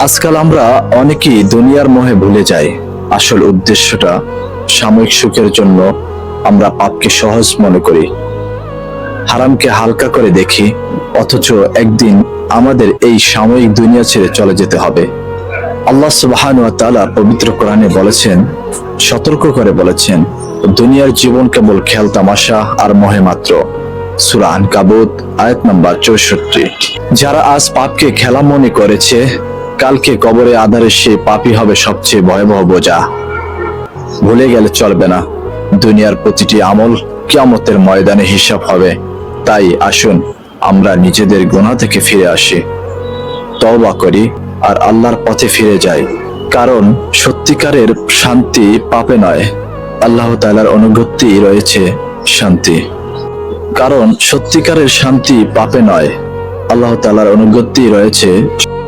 আজকাল আমরা অনেকেই দুনিয়ার মোহে ভুলে যাই। আসল উদ্দেশ্যটা সাময়িক সুখের জন্য আমরা পাপকে সহজ মনে করি। হারামকে হালকা করে দেখি, অথচ একদিন আমাদের এই সাময়িক দুনিয়া ছেড়ে চলে যেতে হবে। আল্লাহ সুবহান ওয়া তাআলা পবিত্র কোরআনে বলেছেন, সতর্ক করে বলেছেন, দুনিয়ার জীবন কেবল খেল তামাশা আর মহে মাত্র। সূরা কাবুত আয়াত নাম্বার চৌষট্টি। যারা আজ পাপকে খেলা মনে করেছে কালকে কবরে আধারে সে পাপই হবে সবচেয়ে ভয়াবহ বোঝা। ভুলে গেলে চলবে না। দুনিয়ার প্রতিটি আমল কিয়ামতের ময়দানে হিসাব হবে। তাই আসুন, আমরা নিজেদের গুনাহ থেকে ফিরে আসি। তওবা করি আর আল্লাহর পথে ফিরে যাই। কারণ সত্যিকারের শান্তি পাপে নয়। আল্লাহ তাআলার অনুগত্যি রয়েছে শান্তি। কারণ সত্যিকারের শান্তি পাপে নয়। আল্লাহ তাআলার অনুগত্যি রয়েছে